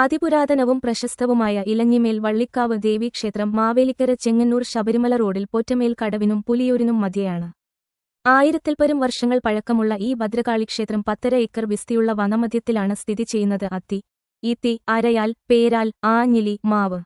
അതിപുരാതനവും പ്രശസ്തവുമായ ഇലഞ്ഞിമേൽ വള്ളിക്കാവ് ദേവീക്ഷേത്രം മാവേലിക്കര ചെങ്ങന്നൂർ ശബരിമല റോഡിൽ പോറ്റമേൽ കടവിനും പുലിയൂരിനും മധ്യയാണ്. ആയിരത്തിൽപ്പരം വർഷങ്ങൾ പഴക്കമുള്ള ഈ ഭദ്രകാളിക്ഷേത്രം പത്തര ഏക്കർ വിസ്തിയുള്ള വനമധ്യത്തിലാണ് സ്ഥിതി ചെയ്യുന്നത് അത്തി ഈത്തി അരയാൽ പേരാൽ ആഞ്ഞിലി മാവ്.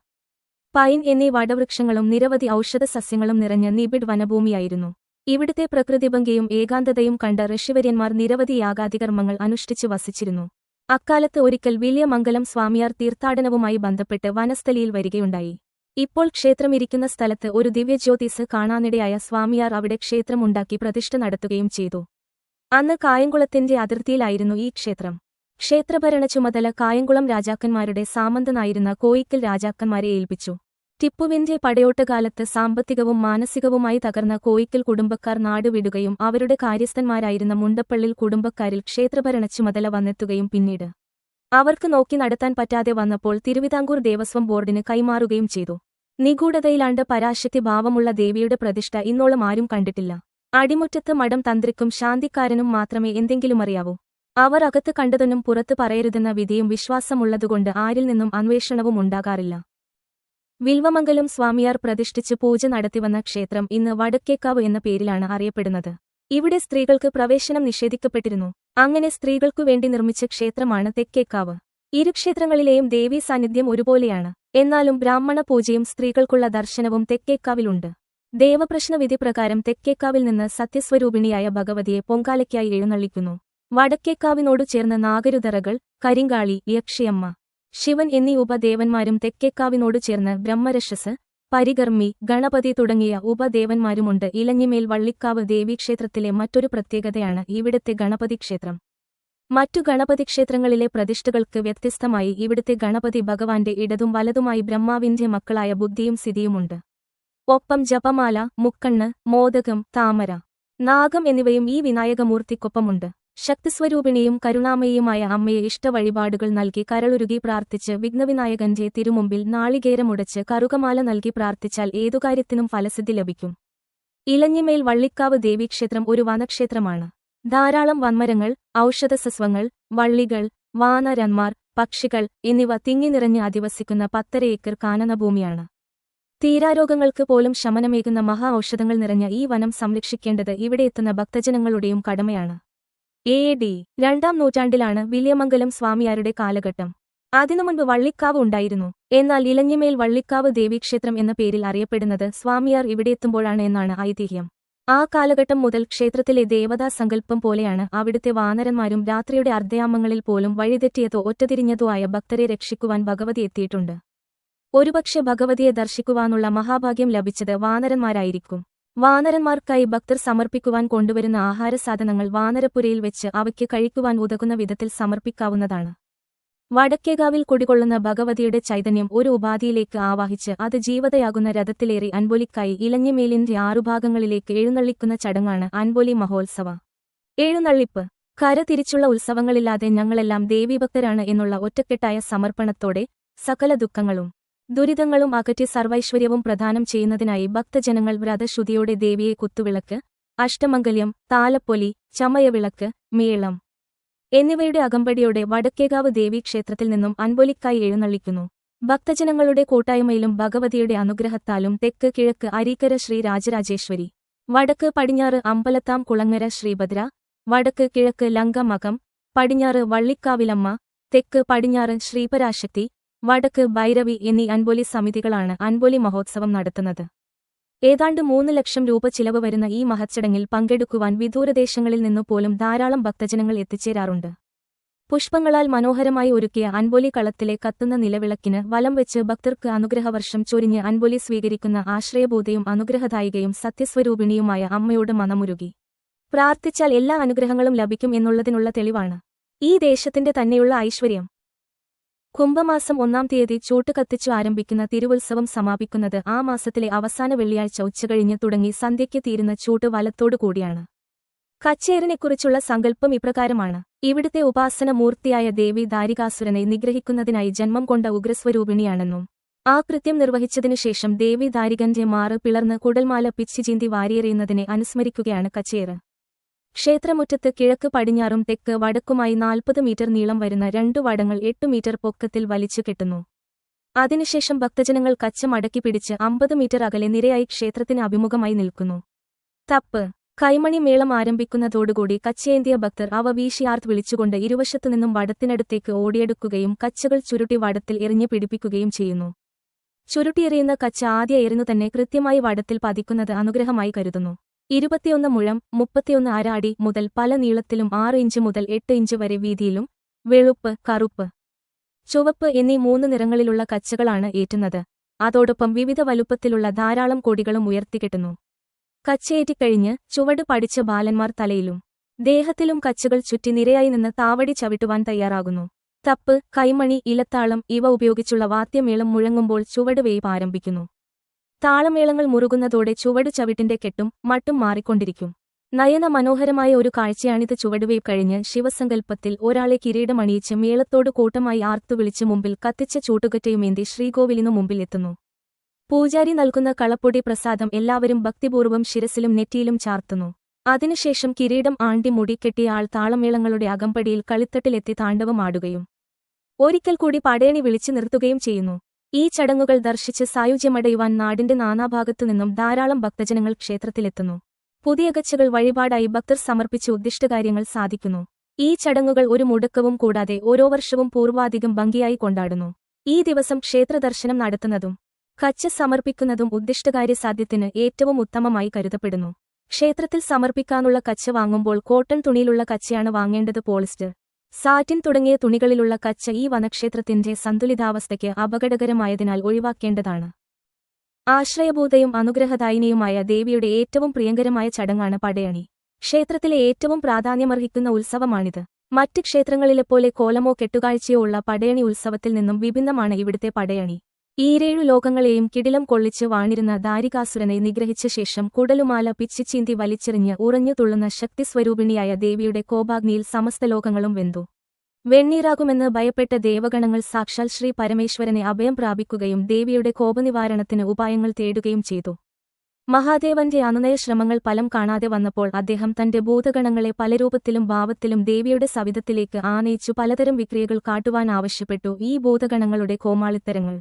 പൈൻ എന്നീ വടവൃക്ഷങ്ങളും നിരവധി ഔഷധ സസ്യങ്ങളും നിറഞ്ഞ നിബിഡ് വനഭൂമിയായിരുന്നു. ഇവിടുത്തെ പ്രകൃതിഭംഗിയും ഏകാന്തതയും കണ്ട ഋഷിവര്യന്മാർ നിരവധി യാഗാതികർമ്മങ്ങൾ അനുഷ്ഠിച്ചു വസിച്ചിരുന്നു. അക്കാലത്ത് ഒരിക്കൽ വില്യമംഗലം സ്വാമിയാർ തീർത്ഥാടനവുമായി ബന്ധപ്പെട്ട് വനസ്ഥലിയിൽ വരികയുണ്ടായി. ഇപ്പോൾ ക്ഷേത്രമിരിക്കുന്ന സ്ഥലത്ത് ഒരു ദിവ്യജ്യോതിസ് കാണാനിടയായ സ്വാമിയാർ അവിടെ ക്ഷേത്രമുണ്ടാക്കി പ്രതിഷ്ഠ നടത്തുകയും ചെയ്തു. അന്ന് കായംകുളത്തിന്റെ അതിർത്തിയിലായിരുന്നു ഈ ക്ഷേത്രം. ക്ഷേത്രഭരണ ചുമതല കായംകുളം രാജാക്കന്മാരുടെ സാമന്തനായിരുന്ന കോയിക്കൽ രാജാക്കന്മാരെ ഏൽപ്പിച്ചു. ടിപ്പുവിന്റെ പടയോട്ടകാലത്ത് സാമ്പത്തികവും മാനസികവുമായി തകർന്ന കോയിക്കൽ കുടുംബക്കാർ നാടുവിടുകയും അവരുടെ കാര്യസ്ഥന്മാരായിരുന്ന മുണ്ടപ്പള്ളിൽ കുടുംബക്കാരിൽ ക്ഷേത്രഭരണ ചുമതല വന്നെത്തുകയും പിന്നീട് അവർക്ക് നോക്കി നടത്താൻ പറ്റാതെ വന്നപ്പോൾ തിരുവിതാംകൂർ ദേവസ്വം ബോർഡിന് കൈമാറുകയും ചെയ്തു. നിഗൂഢതയിലാണ്ട് പരാശക്തി ഭാവമുള്ള ദേവിയുടെ പ്രതിഷ്ഠ ഇന്നോളം ആരും കണ്ടിട്ടില്ല. അടിമുറ്റത്ത് മഠം തന്ത്രിക്കും ശാന്തിക്കാരനും മാത്രമേ എന്തെങ്കിലും അറിയാവൂ. അവർ അകത്ത് കണ്ടതൊന്നും പുറത്തു പറയരുതെന്ന വിധിയും വിശ്വാസമുള്ളതുകൊണ്ട് ആരിൽ നിന്നും അന്വേഷണവും ഉണ്ടാകാറില്ല. വിൽവമംഗലം സ്വാമിയാർ പ്രതിഷ്ഠിച്ച് പൂജ നടത്തിവന്ന ക്ഷേത്രം ഇന്ന് വടക്കേക്കാവ് എന്ന പേരിലാണ് അറിയപ്പെടുന്നത്. ഇവിടെ സ്ത്രീകൾക്ക് പ്രവേശനം നിഷേധിക്കപ്പെട്ടിരുന്നു. അങ്ങനെ സ്ത്രീകൾക്കു വേണ്ടി നിർമ്മിച്ച ക്ഷേത്രമാണ് തെക്കേക്കാവ്. ഇരു ക്ഷേത്രങ്ങളിലെയും ദേവീ സാന്നിധ്യം ഒരുപോലെയാണ്. എന്നാലും ബ്രാഹ്മണ പൂജയും സ്ത്രീകൾക്കുള്ള ദർശനവും തെക്കേക്കാവിലുണ്ട്. ദേവപ്രശ്ന വിധി പ്രകാരം തെക്കേക്കാവിൽ നിന്ന് സത്യസ്വരൂപിണിയായ ഭഗവതിയെ പൊങ്കാലയ്ക്കായി എഴുന്നള്ളിക്കുന്നു. വടക്കേക്കാവിനോടു ചേർന്ന നാഗരുതറകൾ കരിങ്കാളി യക്ഷിയമ്മ ശിവൻ എന്നീ ഉപദേവന്മാരും തെക്കേക്കാവിനോട് ചേർന്ന് ബ്രഹ്മരക്ഷസ് പരികർമ്മി ഗണപതി തുടങ്ങിയ ഉപദേവന്മാരുമുണ്ട്. ഇലഞ്ഞിമേൽ വള്ളിക്കാവ് ദേവീക്ഷേത്രത്തിലെ മറ്റൊരു പ്രത്യേകതയാണ് ഇവിടുത്തെ ഗണപതി ക്ഷേത്രം. മറ്റു ഗണപതി ക്ഷേത്രങ്ങളിലെ പ്രതിഷ്ഠകൾക്ക് വ്യത്യസ്തമായി ഇവിടുത്തെ ഗണപതി ഭഗവാന്റെ ഇടതും വലതുമായി ബ്രഹ്മാവിന്റെ മക്കളായ ബുദ്ധിയും സ്ഥിതിയുമുണ്ട്. ഒപ്പം ജപമാല മുക്കണ്ണ് മോദകം താമര നാഗം എന്നിവയും ഈ വിനായകമൂർത്തിക്കൊപ്പമുണ്ട്. ശക്തിസ്വരൂപിണിയും കരുണാമയിയുമായ അമ്മയെ ഇഷ്ടവഴിപാടുകൾ നൽകി കരളുരുകി പ്രാർത്ഥിച്ച് വിഘ്നവിനായകന്റെ തിരുമുമ്പിൽ നാളികേരമുടച്ച് കറുകമാല നൽകി പ്രാർത്ഥിച്ചാൽ ഏതു കാര്യത്തിനും ഫലസിദ്ധി ലഭിക്കും. ഇലഞ്ഞിമേൽ വള്ളിക്കാവ് ദേവീക്ഷേത്രം ഒരു വനക്ഷേത്രമാണ്. ധാരാളം വന്മരങ്ങൾ ഔഷധസസ്വങ്ങൾ വള്ളികൾ വാനരന്മാർ പക്ഷികൾ എന്നിവ തിങ്ങി നിറഞ്ഞ് അധിവസിക്കുന്ന പത്തര ഏക്കർ കാനനഭൂമിയാണ്. തീരാരോഗങ്ങൾക്ക് പോലും ശമനമേകുന്ന മഹാ ഔഷധങ്ങൾ നിറഞ്ഞ ഈ വനം സംരക്ഷിക്കേണ്ടത് ഇവിടെ എത്തുന്ന ഭക്തജനങ്ങളുടെയും കടമയാണ്. എ. ഡി. രണ്ടാം നൂറ്റാണ്ടിലാണ് വില്യമംഗലം സ്വാമിയാരുടെ കാലഘട്ടം. അതിനു മുൻപ് വള്ളിക്കാവ് ഉണ്ടായിരുന്നു. എന്നാൽ ഇലഞ്ഞിമേൽ വള്ളിക്കാവ് ദേവീക്ഷേത്രം എന്ന പേരിൽ അറിയപ്പെടുന്നത് സ്വാമിയാർ ഇവിടെയെത്തുമ്പോഴാണ് എന്നാണ് ഐതിഹ്യം. ആ കാലഘട്ടം മുതൽ ക്ഷേത്രത്തിലെ ദേവതാ സങ്കല്പം പോലെയാണ് അവിടുത്തെ വാനരന്മാരും രാത്രിയുടെ അർദ്ധയാമങ്ങളിൽ പോലും വഴിതെറ്റിയതോ ഒറ്റതിരിഞ്ഞതോ ആയ ഭക്തരെ രക്ഷിക്കുവാൻ ഭഗവതി എത്തിയിട്ടുണ്ട്. ഒരുപക്ഷെ ഭഗവതിയെ ദർശിക്കുവാനുള്ള മഹാഭാഗ്യം ലഭിച്ചത് വാനരന്മാരായിരിക്കും. വാനരന്മാർക്കായി ഭക്തർ സമർപ്പിക്കുവാൻ കൊണ്ടുവരുന്ന ആഹാരസാധനങ്ങൾ വാനരപ്പുരയിൽ വെച്ച് അവയ്ക്ക് കഴിക്കുവാൻ ഉതകുന്ന വിധത്തിൽ സമർപ്പിക്കാവുന്നതാണ്. വടക്കേകാവിൽ കുടികൊള്ളുന്ന ഭഗവതിയുടെ ചൈതന്യം ഒരു ഉപാധിയിലേക്ക് ആവാഹിച്ച് അത് ജീവതയാകുന്ന രഥത്തിലേറി അൻപൊലിക്കായി ഇലഞ്ഞിമേലിന്റെ ആറുഭാഗങ്ങളിലേക്ക് എഴുന്നള്ളിക്കുന്ന ചടങ്ങാണ് അൻപൊലി മഹോത്സവ. എഴുന്നള്ളിപ്പ്. കര തിരിച്ചുള്ള ഉത്സവങ്ങളില്ലാതെ ഞങ്ങളെല്ലാം ദേവീഭക്തരാണ് എന്നുള്ള ഒറ്റക്കെട്ടായ സമർപ്പണത്തോടെ സകല ദുഃഖങ്ങളും ദുരിതങ്ങളും അകറ്റി സർവൈശ്വര്യവും പ്രദാനം ചെയ്യുന്നതിനായി ഭക്തജനങ്ങൾ വ്രതശുതിയോടെ ദേവിയെ കുത്തുവിളക്ക് അഷ്ടമംഗല്യം താലപ്പൊലി ചമയവിളക്ക് മേളം എന്നിവയുടെ അകമ്പടിയോടെ വടക്കേകാവ് ദേവീക്ഷേത്രത്തിൽ നിന്നും അൻപൊലിക്കായി എഴുന്നള്ളിക്കുന്നു. ഭക്തജനങ്ങളുടെ കൂട്ടായ്മയിലും ഭഗവതിയുടെ അനുഗ്രഹത്താലും തെക്ക് കിഴക്ക് അരീക്കര ശ്രീ രാജരാജേശ്വരി വടക്ക് പടിഞ്ഞാറ് അമ്പലത്താം കുളങ്ങര ശ്രീഭദ്ര വടക്ക് കിഴക്ക് ലങ്കമകം പടിഞ്ഞാറ് വള്ളിക്കാവിലമ്മ തെക്ക് പടിഞ്ഞാറ് ശ്രീപരാശക്തി വടക്ക് ഭൈരവി എന്നീ അൻപൊലി സമിതികളാണ് അൻപൊലി മഹോത്സവം നടത്തുന്നത്. ഏതാണ്ട് മൂന്ന് ലക്ഷം രൂപ ചിലവ് വരുന്ന ഈ മഹച്ചടങ്ങിൽ പങ്കെടുക്കുവാൻ വിദൂരദേശങ്ങളിൽ നിന്നു പോലും ധാരാളം ഭക്തജനങ്ങൾ എത്തിച്ചേരാറുണ്ട്. പുഷ്പങ്ങളാൽ മനോഹരമായി ഒരുക്കിയ അൻപൊലി കളത്തിലെ കത്തുന്ന നിലവിളക്കിന് വലം വെച്ച് ഭക്തർക്ക് അനുഗ്രഹവർഷം ചൊരിഞ്ഞ് അൻപൊലി സ്വീകരിക്കുന്ന ആശ്രയബോധയും അനുഗ്രഹദായികയും സത്യസ്വരൂപിണിയുമായ അമ്മയോട് മനമുരുകി. പ്രാർത്ഥിച്ചാൽ എല്ലാ അനുഗ്രഹങ്ങളും ലഭിക്കും എന്നുള്ളതിനുള്ള തെളിവാണ്. ഈ ദേശത്തിന്റെ തന്നെയുള്ള ഐശ്വര്യം. കുംഭമാസം ഒന്നാം തീയതി ചൂട്ട് കത്തിച്ചു ആരംഭിക്കുന്ന തിരുവുത്സവം സമാപിക്കുന്നത് ആ മാസത്തിലെ അവസാന വെള്ളിയാഴ്ച ഉച്ചകഴിഞ്ഞ് തുടങ്ങി സന്ധ്യയ്ക്ക് തീരുന്ന ചൂട്ട് വലത്തോടു കൂടിയാണ്. കച്ചേരനെക്കുറിച്ചുള്ള സങ്കല്പം ഇപ്രകാരമാണ്. ഇവിടുത്തെ ഉപാസന മൂർത്തിയായ ദേവി ദാരികാസുരനെ നിഗ്രഹിക്കുന്നതിനായി ജന്മം കൊണ്ട ഉഗ്രസ്വരൂപിണിയാണെന്നും ആ കൃത്യം നിർവഹിച്ചതിനുശേഷം ദേവി ദാരികന്റെ മാറ് പിളർന്ന് കുടൽമാല പിച്ചിചീന്തി വാരിയെറിയുന്നതിനെ അനുസ്മരിക്കുകയാണ് കച്ചേറ് ക്ഷേത്രമുറ്റത്ത് കിഴക്ക് പടിഞ്ഞാറും തെക്ക് വടക്കുമായി നാൽപ്പത് മീറ്റർ നീളം വരുന്ന രണ്ടു വടങ്ങൾ എട്ട് മീറ്റർ പൊക്കത്തിൽ വലിച്ചു കെട്ടുന്നു. അതിനുശേഷം ഭക്തജനങ്ങൾ കച്ച മടക്കി പിടിച്ച് അമ്പത് മീറ്റർ അകലെ നിരയായി ക്ഷേത്രത്തിന് അഭിമുഖമായി നിൽക്കുന്നു. തപ്പ്. കൈമണി മേളം ആരംഭിക്കുന്നതോടുകൂടി കച്ചയേന്തിയ ഭക്തർ അവ വീശിയാർത്ത് വിളിച്ചുകൊണ്ട് ഇരുവശത്തുനിന്നും വടത്തിനടുത്തേക്ക് ഓടിയെടുക്കുകയും കച്ചകൾ ചുരുട്ടി വടത്തിൽ എറിഞ്ഞു പിടിപ്പിക്കുകയും ചെയ്യുന്നു. ചുരുട്ടിയെറിയുന്ന കച്ച ആദ്യ എറിഞ്ഞു തന്നെ കൃത്യമായി വടത്തിൽ പതിക്കുന്നത് അനുഗ്രഹമായി കരുതുന്നു. ഇരുപത്തിയൊന്ന് മുഴം മുപ്പത്തിയൊന്ന് ആരാടി മുതൽ പല നീളത്തിലും ആറ് ഇഞ്ച് മുതൽ എട്ട് ഇഞ്ച് വരെ വീതിയിലും വെളുപ്പ് കറുപ്പ് ചുവപ്പ് എന്നീ മൂന്ന് നിറങ്ങളിലുള്ള കച്ചകളാണ് ഏറ്റുന്നത്. അതോടൊപ്പം വിവിധ വലുപ്പത്തിലുള്ള ധാരാളം കൊടികളും ഉയർത്തിക്കെട്ടുന്നു കച്ചയേറ്റിക്കഴിഞ്ഞ് ചുവട് പഠിച്ച ബാലന്മാർ തലയിലും ദേഹത്തിലും കച്ചകൾ ചുറ്റി നിരയായി നിന്ന് താവടി ചവിട്ടുവാൻ തയ്യാറാകുന്നു. തപ്പ് കൈമണി ഇലത്താളം ഇവ ഉപയോഗിച്ചുള്ള വാദ്യമേളം മുഴങ്ങുമ്പോൾ ചുവട് വേവ് ആരംഭിക്കുന്നു. താളമേളങ്ങൾ മുറുകുന്നതോടെ ചുവടു ചവിട്ടിന്റെ കെട്ടും മട്ടും മാറിക്കൊണ്ടിരിക്കും. നയന മനോഹരമായ ഒരു കാഴ്ചയാണിത് ചുവടുവയ്പ് കഴിഞ്ഞ് ശിവസങ്കല്പത്തിൽ ഒരാളെ കിരീടമണിയിച്ച് മേളത്തോട് കൂട്ടമായി ആർത്തു വിളിച്ച് മുമ്പിൽ കത്തിച്ച ചൂട്ടുകറ്റയുമേന്തി ശ്രീകോവിലിനു മുമ്പിൽ എത്തുന്നു. പൂജാരി നൽകുന്ന കളപ്പൊടി പ്രസാദം എല്ലാവരും ഭക്തിപൂർവം ശിരസിലും നെറ്റിയിലും ചാർത്തുന്നു. അതിനുശേഷം കിരീടം ആണ്ടി മുടി കെട്ടിയ ആൾ താളമേളങ്ങളുടെ അകമ്പടിയിൽ കളിത്തട്ടിലെത്തി താണ്ഡവമാടുകയും. ഒരിക്കൽ കൂടി പടയണി വിളിച്ചു നിർത്തുകയും ചെയ്യുന്നു. ഈ ചടങ്ങുകൾ ദർശിച്ച് സായുജ്യമടയുവാൻ നാടിന്റെ നാനാഭാഗത്തുനിന്നും ധാരാളം ഭക്തജനങ്ങൾ ക്ഷേത്രത്തിലെത്തുന്നു. പുതിയ ഗച്ചകൾ വഴിപാടായി ഭക്തർ സമർപ്പിച്ച് ഉദ്ദിഷ്ടകാര്യങ്ങൾ സാധിക്കുന്നു. ഈ ചടങ്ങുകൾ ഒരു മുടക്കവും കൂടാതെ ഓരോ വർഷവും പൂർവാധികം ഭംഗിയായി കൊണ്ടാടുന്നു. ഈ ദിവസം ക്ഷേത്രദർശനം നടത്തുന്നതും കച്ച സമർപ്പിക്കുന്നതും ഉദ്ദിഷ്ടകാര്യ സാധ്യത്തിന് ഏറ്റവും ഉത്തമമായി കരുതപ്പെടുന്നു. ക്ഷേത്രത്തിൽ സമർപ്പിക്കാനുള്ള കച്ച വാങ്ങുമ്പോൾ കോട്ടൺ തുണിയിലുള്ള കച്ചയാണ് വാങ്ങേണ്ടത് പോളിസ്റ്റർ. സാറ്റിൻ തുടങ്ങിയ തുണികളിലുള്ള കച്ച ഈ വനക്ഷേത്രത്തിന്റെ സന്തുലിതാവസ്ഥയ്ക്ക് അപകടകരമായതിനാൽ ഒഴിവാക്കേണ്ടതാണ്. ആശ്രയബോധയും അനുഗ്രഹദായിനിയുമായ ദേവിയുടെ ഏറ്റവും പ്രിയങ്കരമായ ചടങ്ങാണ് പടയണി. ക്ഷേത്രത്തിലെ ഏറ്റവും പ്രാധാന്യമർഹിക്കുന്ന ഉത്സവമാണിത്. മറ്റ് ക്ഷേത്രങ്ങളിലെപ്പോലെ കോലമോ കെട്ടുകാഴ്ചയോ ഉള്ള പടയണി ഉത്സവത്തിൽ നിന്നും വിഭിന്നമാണ് ഇവിടുത്തെ പടയണി. ഈരേഴു ലോകങ്ങളെയും കിടിലം കൊള്ളിച്ച് വാണിരുന്ന ദാരികാസുരനെ നിഗ്രഹിച്ച ശേഷം കുടലുമാല പിച്ചിച്ചീന്തി വലിച്ചെറിഞ്ഞ് ഉറഞ്ഞു തുള്ളുന്ന ശക്തിസ്വരൂപിണിയായ ദേവിയുടെ കോപാഗ്നിയിൽ സമസ്ത ലോകങ്ങളും വെന്തു. വെണ്ണീറാകുമെന്ന് ഭയപ്പെട്ട ദേവഗണങ്ങൾ സാക്ഷാൽ ശ്രീ പരമേശ്വരനെ അഭയം പ്രാപിക്കുകയും ദേവിയുടെ കോപനിവാരണത്തിന് ഉപായങ്ങൾ തേടുകയും ചെയ്തു. മഹാദേവന്റെ അനുനയ ശ്രമങ്ങൾ ഫലം കാണാതെ വന്നപ്പോൾ അദ്ദേഹം തന്റെ ഭൂതഗണങ്ങളെ പല രൂപത്തിലും ഭാവത്തിലും ദേവിയുടെ സവിധത്തിലേക്ക് ആനയിച്ചു പലതരം വിക്രിയകൾ കാട്ടുവാൻ ആവശ്യപ്പെട്ടു ഈ ഭൂതഗണങ്ങളുടെ കോമാളിത്തരങ്ങൾ.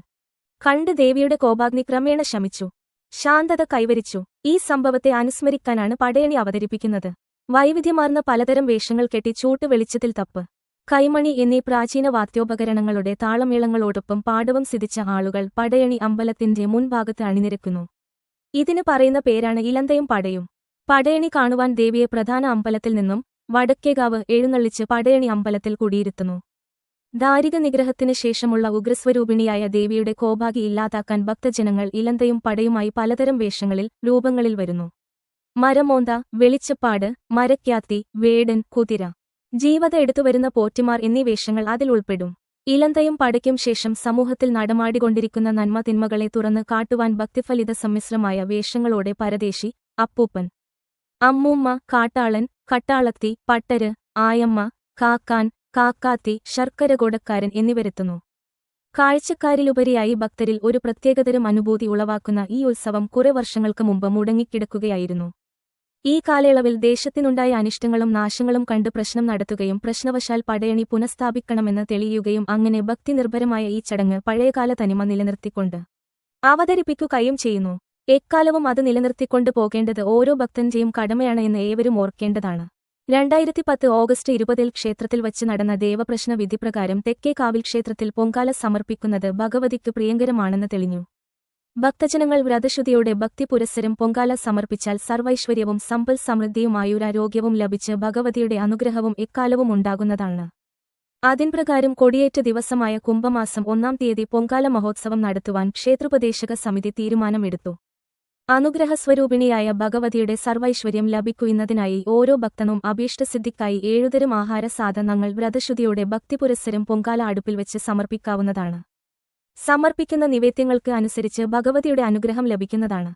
കണ്ട് ദേവിയുടെ കോപാഗ്നി ക്രമേണ ശമിച്ചു. ശാന്തത കൈവരിച്ചു. ഈ സംഭവത്തെ അനുസ്മരിക്കാനാണ് പടയണി അവതരിപ്പിക്കുന്നത്. വൈവിധ്യമാർന്ന പലതരം വേഷങ്ങൾ കെട്ടി ചൂട്ട് വെളിച്ചത്തിൽ തപ്പ്. കൈമണി എന്നീ പ്രാചീന വാദ്യോപകരണങ്ങളുടെ താളമേളങ്ങളോടൊപ്പം പാടവം സിദ്ധിച്ച ആളുകൾ പടയണി അമ്പലത്തിന്റെ മുൻഭാഗത്ത് അണിനിരക്കുന്നു. ഇതിന് പറയുന്ന പേരാണ് ഇലന്തയും പടയും. പടയണി കാണുവാൻ ദേവിയെ പ്രധാന അമ്പലത്തിൽ നിന്നും വടക്കേകാവ് എഴുന്നള്ളിച്ച് പടയണി അമ്പലത്തിൽ കുടിയിരുത്തുന്നു. ദാരിക നിഗ്രഹത്തിന് ശേഷമുള്ള ഉഗ്രസ്വരൂപിണിയായ ദേവിയുടെ കോപാകി ഇല്ലാതാക്കാൻ ഭക്തജനങ്ങൾ ഇലന്തയും പടയുമായി പലതരം വേഷങ്ങളിൽ രൂപങ്ങളിൽ വരുന്നു. മരമോന്ത വെളിച്ചപ്പാട് മരക്യാത്തി വേടൻ കുതിര ജീവത എടുത്തുവരുന്ന പോറ്റിമാർ എന്നീ വേഷങ്ങൾ അതിൽ ഉൾപ്പെടും. ഇലന്തയും പടയ്ക്കും ശേഷം സമൂഹത്തിൽ നടമാടിക്കൊണ്ടിരിക്കുന്ന നന്മ തിന്മകളെ തുറന്ന് കാട്ടുവാൻ ഭക്തിഫലിത സമ്മിശ്രമായ വേഷങ്ങളോടെ പരദേശി അപ്പൂപ്പൻ അമ്മൂമ്മ കാട്ടാളൻ കട്ടാളത്തി പട്ടര് ആയമ്മ കാക്കാൻ കാക്കാത്തി ശർക്കര കൊടക്കാരൻ എന്നിവരെത്തുന്നു. കാഴ്ചക്കാരിലുപരിയായി ഭക്തരിൽ ഒരു പ്രത്യേകതരം അനുഭൂതി ഉളവാക്കുന്ന ഈ ഉത്സവം കുറെ വർഷങ്ങൾക്ക് മുമ്പ് മുടങ്ങിക്കിടക്കുകയായിരുന്നു. ഈ കാലയളവിൽ ദേശത്തിനുണ്ടായ അനിഷ്ടങ്ങളും നാശങ്ങളും കണ്ട് പ്രശ്നം നടത്തുകയും പ്രശ്നവശാൽ പടയണി പുനഃസ്ഥാപിക്കണമെന്ന് തെളിയുകയും അങ്ങനെ ഭക്തിനിർഭരമായ ഈ ചടങ്ങ് പഴയകാല തനിമ നിലനിർത്തിക്കൊണ്ട് അവതരിപ്പിക്കുകയും ചെയ്യുന്നു. എക്കാലവും അത് നിലനിർത്തിക്കൊണ്ട് പോകേണ്ടത് ഓരോ ഭക്തന്റെയും കടമയാണ് എന്ന് ഏവരും ഓർക്കേണ്ടതാണ്. രണ്ടായിരത്തി പത്ത് ഓഗസ്റ്റ് ഇരുപതിൽ ക്ഷേത്രത്തിൽ വച്ച് നടന്ന ദേവപ്രശ്ന വിധിപ്രകാരം തെക്കേ കാവിൽ ക്ഷേത്രത്തിൽ പൊങ്കാല സമർപ്പിക്കുന്നത് ഭഗവതിക്ക് പ്രിയങ്കരമാണെന്ന് തെളിഞ്ഞു. ഭക്തജനങ്ങൾ വ്രതശുദ്ധിയോടെ ഭക്തിപുരസ്സരം പൊങ്കാല സമർപ്പിച്ചാൽ സർവൈശ്വര്യവും സമ്പൽ സമൃദ്ധിയുമായൊരാരോഗ്യവും ലഭിച്ച് ഭഗവതിയുടെ അനുഗ്രഹവും എക്കാലവും ഉണ്ടാകുന്നതാണ്. അതിൻപ്രകാരം കൊടിയേറ്റ ദിവസമായ കുംഭമാസം ഒന്നാം തീയതി പൊങ്കാല മഹോത്സവം നടത്തുവാൻ ക്ഷേത്രോപദേശക സമിതി തീരുമാനമെടുത്തു. അനുഗ്രഹസ്വരൂപിണിയായ ഭഗവതിയുടെ സർവൈശ്വര്യം ലഭിക്കുന്നതിനായി ഓരോ ഭക്തനും അഭീഷ്ടസിദ്ധിക്കായി ഏഴുതരം ആഹാര സാധനങ്ങൾ വ്രതശുദ്ധിയുടെ ഭക്തിപുരസ്സരം പൊങ്കാല അടുപ്പിൽ വെച്ച് സമർപ്പിക്കാവുന്നതാണ്. സമർപ്പിക്കുന്ന നിവേദ്യങ്ങൾക്ക് അനുസരിച്ച് ഭഗവതിയുടെ അനുഗ്രഹം ലഭിക്കുന്നതാണ്.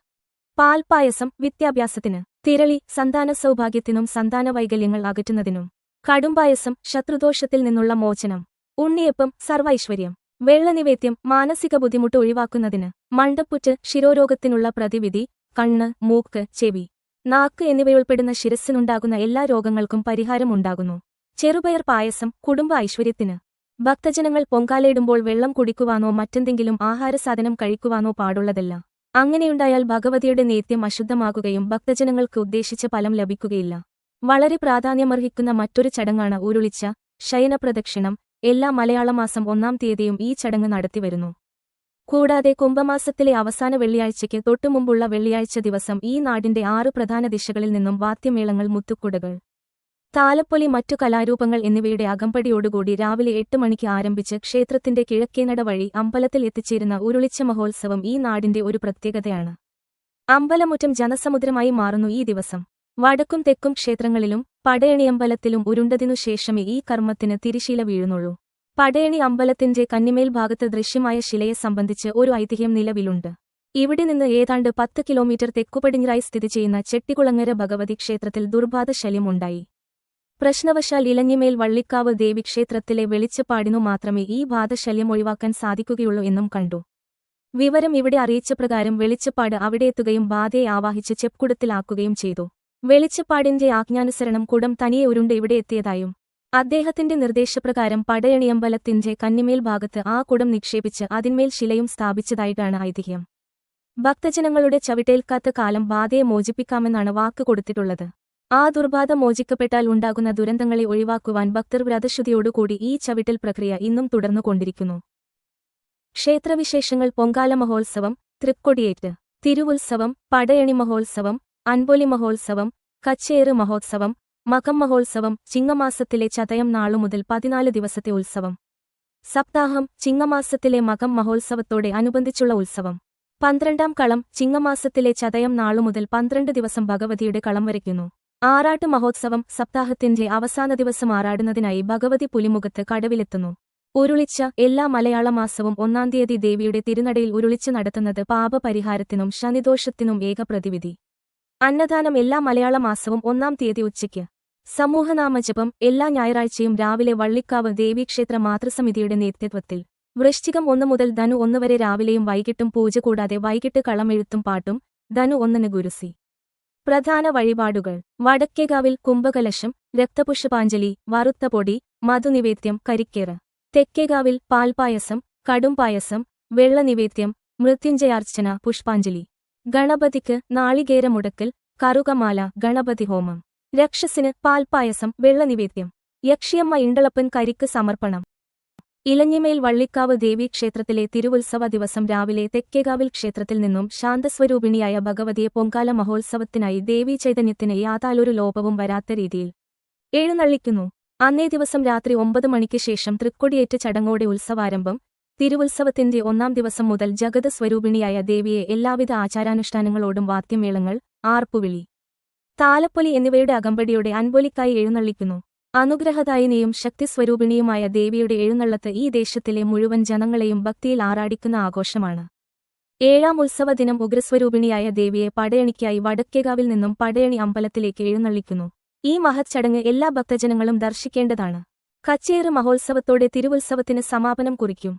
പാൽപായസം വിദ്യാഭ്യാസത്തിന് തിരളി സന്താന സൗഭാഗ്യത്തിനും സന്താന വൈകല്യങ്ങൾ അകറ്റുന്നതിനും കടുംപായസം ശത്രുദോഷത്തിൽ നിന്നുള്ള മോചനം ഉണ്ണിയപ്പം സർവൈശ്വര്യം. വെള്ളനിവേദ്യം മാനസിക ബുദ്ധിമുട്ട് ഒഴിവാക്കുന്നതിന് മണ്ടപ്പുറ്റ് ശിരോരോഗത്തിനുള്ള പ്രതിവിധി കണ്ണ് മൂക്ക് ചെവി നാക്ക് എന്നിവയുൾപ്പെടുന്ന ശിരസ്സിനുണ്ടാകുന്ന എല്ലാ രോഗങ്ങൾക്കും പരിഹാരമുണ്ടാകുന്നു. ചെറുപയർ പായസം കുടുംബ ഐശ്വര്യത്തിന്. ഭക്തജനങ്ങൾ പൊങ്കാലയിടുമ്പോൾ വെള്ളം കുടിക്കുവാനോ മറ്റെന്തെങ്കിലും ആഹാരസാധനം കഴിക്കുവാനോ പാടുള്ളതല്ല. അങ്ങനെയുണ്ടായാൽ ഭഗവതിയുടെ നേത്യം അശുദ്ധമാകുകയും ഭക്തജനങ്ങൾക്ക് ഉദ്ദേശിച്ച ഫലം ലഭിക്കുകയില്ല. വളരെ പ്രാധാന്യമർഹിക്കുന്ന മറ്റൊരു ചടങ്ങാണ് ഉരുളിച്ച ശയനപ്രദക്ഷിണം എല്ലാ മലയാളമാസം ഒന്നാം തീയതിയും ഈ ചടങ്ങ് നടത്തിവരുന്നു കൂടാതെ കുംഭമാസത്തിലെ അവസാന വെള്ളിയാഴ്ചയ്ക്ക് തൊട്ടുമുമ്പുള്ള വെള്ളിയാഴ്ച ദിവസം ഈ നാടിന്റെ ആറ് പ്രധാന ദിശകളിൽ നിന്നും വാദ്യമേളങ്ങൾ മുത്തുക്കുടകൾ താലപ്പൊലി മറ്റു കലാരൂപങ്ങൾ എന്നിവയുടെ അകമ്പടിയോടുകൂടി രാവിലെ എട്ട് മണിക്ക് ആരംഭിച്ച് ക്ഷേത്രത്തിന്റെ കിഴക്കേനട വഴി അമ്പലത്തിൽ എത്തിച്ചേരുന്ന ഉരുളിച്ച മഹോത്സവം ഈ നാടിന്റെ ഒരു പ്രത്യേകതയാണ്. അമ്പലമുറ്റം ജനസമുദ്രമായി മാറുന്നു ഈ ദിവസം. വടക്കും തെക്കും ക്ഷേത്രങ്ങളിലും പടയണിയമ്പലത്തിലും ഉരുണ്ടതിനു ശേഷമേ ഈ കർമ്മത്തിന് തിരിശീല വീഴുന്നുള്ളൂ. പടയണി അമ്പലത്തിന്റെ കന്നിമേൽ ഭാഗത്ത് ദൃശ്യമായ ശിലയെ സംബന്ധിച്ച് ഒരു ഐതിഹ്യം നിലവിലുണ്ട്. ഇവിടെ നിന്ന് ഏതാണ്ട് പത്ത് കിലോമീറ്റർ തെക്കുപടിഞ്ഞിറായി സ്ഥിതി ചെയ്യുന്ന ചെട്ടികുളങ്ങര ഭഗവതി ക്ഷേത്രത്തിൽ ദുർബാധ ശല്യമുണ്ടായി. പ്രശ്നവശാൽ ഇലഞ്ഞിമേൽ വള്ളിക്കാവ് ദേവി ദേവിക്ഷേത്രത്തിലെ വെളിച്ചപ്പാടിനു മാത്രമേ ഈ ബാധശല്യം ഒഴിവാക്കാൻ സാധിക്കുകയുള്ളൂ എന്നും കണ്ടു. വിവരം ഇവിടെ അറിയിച്ച പ്രകാരം വെളിച്ചപ്പാട് അവിടെ എത്തുകയും ബാധയെ ആവാഹിച്ച് ചെപ്പുകുടത്തിലാക്കുകയും ചെയ്തു. വെളിച്ചപ്പാടിന്റെ ആജ്ഞാനുസരണം കുടം തനിയെ ഉരുണ്ട് ഇവിടെ എത്തിയതായും അദ്ദേഹത്തിന്റെ നിർദ്ദേശപ്രകാരം പടയണിയമ്പലത്തിന്റെ കന്നിമേൽ ഭാഗത്ത് ആ കുടം നിക്ഷേപിച്ച് അതിന്മേൽ ശിലയും സ്ഥാപിച്ചതായിട്ടാണ് ഐതിഹ്യം. ഭക്തജനങ്ങളുടെ ചവിട്ടേൽക്കാത്ത കാലം ബാധയെ മോചിപ്പിക്കാമെന്നാണ് വാക്ക് കൊടുത്തിട്ടുള്ളത്. ആ ദുർബാധ മോചിക്കപ്പെട്ടാൽ ഉണ്ടാകുന്ന ദുരന്തങ്ങളെ ഒഴിവാക്കുവാൻ ഭക്തർ വ്രതശുദ്ധിയോടുകൂടി ഈ ചവിട്ടൽ പ്രക്രിയ ഇന്നും തുടർന്നുകൊണ്ടിരിക്കുന്നു ക്ഷേത്രവിശേഷങ്ങൾ പൊങ്കാല മഹോത്സവം തൃക്കൊടിയേറ്റ് തിരുവുത്സവം പടയണി മഹോത്സവം അൻപൊലി മഹോത്സവം കച്ചേറ് മഹോത്സവം മകം മഹോത്സവം ചിങ്ങമാസത്തിലെ ചതയം നാളു മുതൽ പതിനാല് ദിവസത്തെ ഉത്സവം. സപ്താഹം ചിങ്ങമാസത്തിലെ മകം മഹോത്സവത്തോടെ അനുബന്ധിച്ചുള്ള ഉത്സവം. പന്ത്രണ്ടാം കളം ചിങ്ങമാസത്തിലെ ചതയം നാളു മുതൽ പന്ത്രണ്ട് ദിവസം ഭഗവതിയുടെ കളം വരയ്ക്കുന്നു. ആറാട്ട് മഹോത്സവം സപ്താഹത്തിന്റെ അവസാന ദിവസം ആറാടുന്നതിനായി ഭഗവതി പുലിമുഖത്ത് കടവിലെത്തുന്നു. ഉരുളിച്ച എല്ലാ മലയാള മാസവും ഒന്നാം തീയതി ദേവിയുടെ തിരുനടയിൽ ഉരുളിച്ച് നടത്തുന്നത് പാപപരിഹാരത്തിനും ശനിദോഷത്തിനും ഏക പ്രതിവിധി. അന്നദാനം എല്ലാ മലയാള മാസവും ഒന്നാം തീയതി ഉച്ചയ്ക്ക്. സമൂഹനാമജപം എല്ലാ ഞായറാഴ്ചയും രാവിലെ വള്ളിക്കാവ് ദേവീക്ഷേത്ര മാതൃസമിതിയുടെ നേതൃത്വത്തിൽ. വൃശ്ചികം ഒന്ന് മുതൽ ധനു ഒന്ന് വരെ രാവിലെയും വൈകിട്ടും പൂജ കൂടാതെ വൈകിട്ട് കളമെഴുത്തും പാട്ടും ധനു ഒന്നിന് ഗുരുസി. പ്രധാന വഴിപാടുകൾ. വടക്കേകാവിൽ കുംഭകലശം രക്തപുഷ്പാഞ്ജലി വറുത്ത പൊടി മധുനിവേദ്യം കരിക്കേറ്. തെക്കേകാവിൽ പാൽപായസം കടുംപായസം വെള്ളനിവേദ്യം മൃത്യുഞ്ജയാർച്ചന പുഷ്പാഞ്ജലി. ഗണപതിക്ക് നാളികേരമുടക്കിൽ കറുകമാല ഗണപതി ഹോമം രക്ഷസിന് പാൽപായസം വെള്ളനിവേദ്യം. യക്ഷിയമ്മ ഇണ്ടളപ്പൻ കരിക്ക് സമർപ്പണം. ഇലഞ്ഞിമേൽ വള്ളിക്കാവ് ദേവി ക്ഷേത്രത്തിലെ തിരുവുത്സവ ദിവസം രാവിലെ തെക്കേകാവിൽ ക്ഷേത്രത്തിൽ നിന്നും ശാന്തസ്വരൂപിണിയായ ഭഗവതിയെ പൊങ്കാല മഹോത്സവത്തിനായി ദേവീചൈതന്യത്തിന് യാതാലൊരു ലോപവും വരാത്ത രീതിയിൽ എഴുന്നള്ളിക്കുന്നു. അന്നേ ദിവസം രാത്രി ഒമ്പത് മണിക്ക് ശേഷം തൃക്കൊടിയേറ്റ് ചടങ്ങോടെ ഉത്സവാരംഭം തിരുവുത്സവത്തിന്റെ ഒന്നാം ദിവസം മുതൽ ജഗത സ്വരൂപിണിയായ ദേവിയെ എല്ലാവിധ ആചാരാനുഷ്ഠാനങ്ങളോടും വാദ്യമേളങ്ങൾ ആർപ്പുവിളി താലപ്പൊലി എന്നിവയുടെ അകമ്പടിയോടെ അൻപൊലിക്കായി എഴുന്നള്ളിക്കുന്നു. അനുഗ്രഹദായിനിയും ശക്തിസ്വരൂപിണിയുമായ ദേവിയുടെ എഴുന്നള്ളത്ത് ഈ ദേശത്തിലെ മുഴുവൻ ജനങ്ങളെയും ഭക്തിയിൽ ആറാടിക്കുന്ന ആഘോഷമാണ്. ഏഴാം ഉത്സവ ദിനം ഉഗ്രസ്വരൂപിണിയായ ദേവിയെ പടയണിക്കായി വടക്കേകാവിൽ നിന്നും പടയണി അമ്പലത്തിലേക്ക് എഴുന്നള്ളിക്കുന്നു. ഈ മഹത് ചടങ്ങ് എല്ലാ ഭക്തജനങ്ങളും ദർശിക്കേണ്ടതാണ്. കച്ചേറ് മഹോത്സവത്തോടെ തിരുവുത്സവത്തിന് സമാപനം കുറിക്കും.